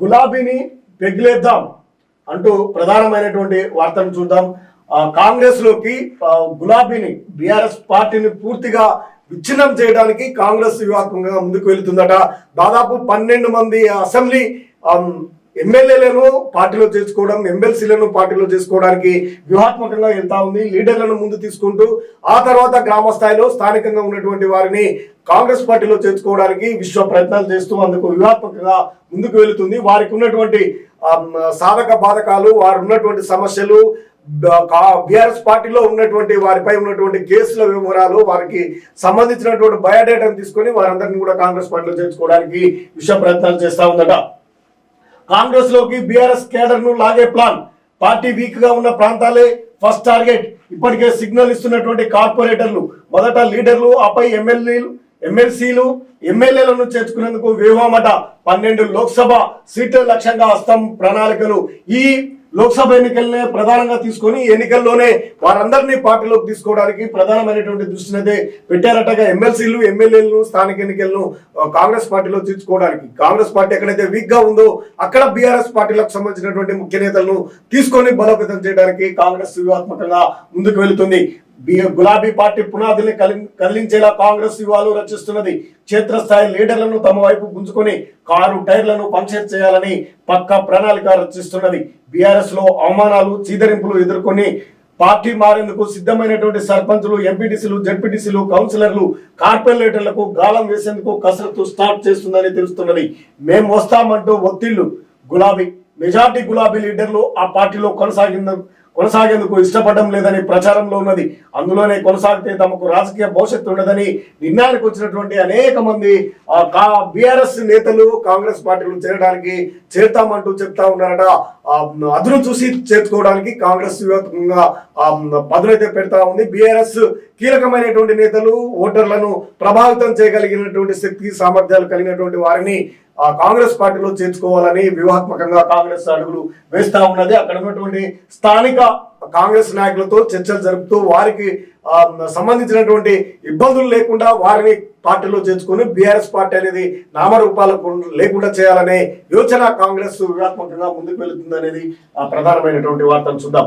గులాబీని పెగిలేద్దాం అంటూ ప్రధానమైనటువంటి వార్తను చూద్దాం. కాంగ్రెస్లోకి కాంగ్రెస్లోకి గులాబీని బీఆర్ఎస్ పార్టీని పూర్తిగా విచ్ఛిన్నం చేయడానికి కాంగ్రెస్ వ్యూహాత్మకంగా ముందుకు వెళుతుందట. దాదాపు పన్నెండు మంది అసెంబ్లీ ఎమ్మెల్యేలను పార్టీలో చేసుకోవడం ఎమ్మెల్సీలను పార్టీలో చేసుకోవడానికి వ్యూహాత్మకంగా వెళ్తా ఉంది లీడర్లను ముందు తీసుకుంటూ ఆ తర్వాత గ్రామ స్థాయిలో స్థానికంగా ఉన్నటువంటి వారిని కాంగ్రెస్ పార్టీలో చేర్చుకోవడానికి విశ్వ ప్రయత్నాలు చేస్తూ అందుకు వ్యూహాత్మకంగా ముందుకు వెళుతుంది. వారికి ఉన్నటువంటి సాధక బాధకాలు వారు ఉన్నటువంటి సమస్యలు బీఆర్ఎస్ పార్టీలో ఉన్నటువంటి వారిపై ఉన్నటువంటి కేసుల వివరాలు వారికి సంబంధించినటువంటి బయోడేటాను తీసుకొని వారందరినీ కూడా కాంగ్రెస్ పార్టీలో చేర్చుకోవడానికి విశ్వ ప్రయత్నాలు చేస్తా ఉందట. కాంగ్రెస్లోకి బీఆర్ఎస్ కేడర్ను లాగే ప్లాన్. పార్టీ వీక్గా ఉన్న ప్రాంతాలే ఫస్ట్ టార్గెట్. ఇప్పటికే సిగ్నల్ ఇస్తున్నటువంటి కార్పొరేటర్లు మొదట లీడర్లు ఆపై ఎమ్మెల్యేలు ఎమ్మెల్సీలు ఎమ్మెల్యేలను చేర్చుకునేందుకు వ్యూహమట పన్నెండు లోక్సభ సీట్ల లక్ష్యంగా హస్తం ప్రణాళికలు. ఈ లోక్సభ ఎన్నికలనే ప్రధానంగా తీసుకొని ఎన్నికల్లోనే వారందరినీ పార్టీలోకి తీసుకోవడానికి ప్రధానమైనటువంటి దృష్టిని అయితే పెట్టారటగా ఎమ్మెల్సీలు ఎమ్మెల్యేలను స్థానిక ఎన్నికలను కాంగ్రెస్ పార్టీలో తీర్చుకోవడానికి కాంగ్రెస్ పార్టీ ఎక్కడైతే వీక్గా ఉందో అక్కడ బీఆర్ఎస్ పార్టీలకు సంబంధించినటువంటి ముఖ్య నేతలను తీసుకొని బలోపేతం చేయడానికి కాంగ్రెస్ వ్యూహాత్మకంగా ముందుకు వెళుతుంది. గులాబీ పార్టీ పునాదుల్ని కలి- కదిలించేలా కాంగ్రెస్ యువాలు రచిస్తున్నది. క్షేత్రస్థాయి లీడర్లను తమ వైపు గుంజుకొని కారు టైర్లను పంక్చర్ చేయాలని పక్క ప్రణాళిక రచిస్తున్నది. బీఆర్ఎస్లో అవమానాలు చీదరింపులు ఎదుర్కొని పార్టీ మారేందుకు సిద్ధమైనటువంటి సర్పంచులు ఎంపీటీసీలు జడ్పీటీసీలు కౌన్సిలర్లు కార్పొరేటర్లకు గాలం వేసేందుకు కసరత్తు స్టార్ట్ చేస్తుందని తెలుస్తున్నది. మేము వస్తామంటూ ఒత్తిళ్ళు. గులాబీ మెజార్టీ గులాబీ లీడర్లు ఆ పార్టీలో కొనసాగింద కొనసాగేందుకు ఇష్టపడడం లేదని ప్రచారంలో ఉన్నది. అందులోనే కొనసాగితే తమకు రాజకీయ భవిష్యత్తు ఉండదని నిర్ణయానికి వచ్చినటువంటి అనేక మంది కా- బీఆర్ఎస్ నేతలు కాంగ్రెస్ పార్టీలో చేరడానికి చేరుతామంటూ చెప్తా ఉన్నారట. అదును చూసి చేర్చుకోవడానికి కాంగ్రెస్ వ్యూహాత్మకంగా పదులైతే పెడతా ఉంది. బీఆర్ఎస్ కీలకమైనటువంటి నేతలు ఓటర్లను ప్రభావితం చేయగలిగినటువంటి శక్తి సామర్థ్యాలు కలిగినటువంటి వారిని ఆ కాంగ్రెస్ పార్టీలో చేర్చుకోవాలని వ్యూహాత్మకంగా కాంగ్రెస్ అడుగులు వేస్తా ఉన్నది. అక్కడ ఉన్నటువంటి స్థానిక కాంగ్రెస్ నాయకులతో చర్చలు జరుపుతూ వారికి సంబంధించినటువంటి ఇబ్బందులు లేకుండా వారిని పార్టీలో చేర్చుకొని బీఆర్ఎస్ పార్టీ అనేది నామరూపాలకు లేకుండా చేయాలనే యోచన కాంగ్రెస్ వ్యూహాత్మకంగా ముందుకు వెళుతుంది అనేది ప్రధానమైనటువంటి వార్తను చూద్దాం.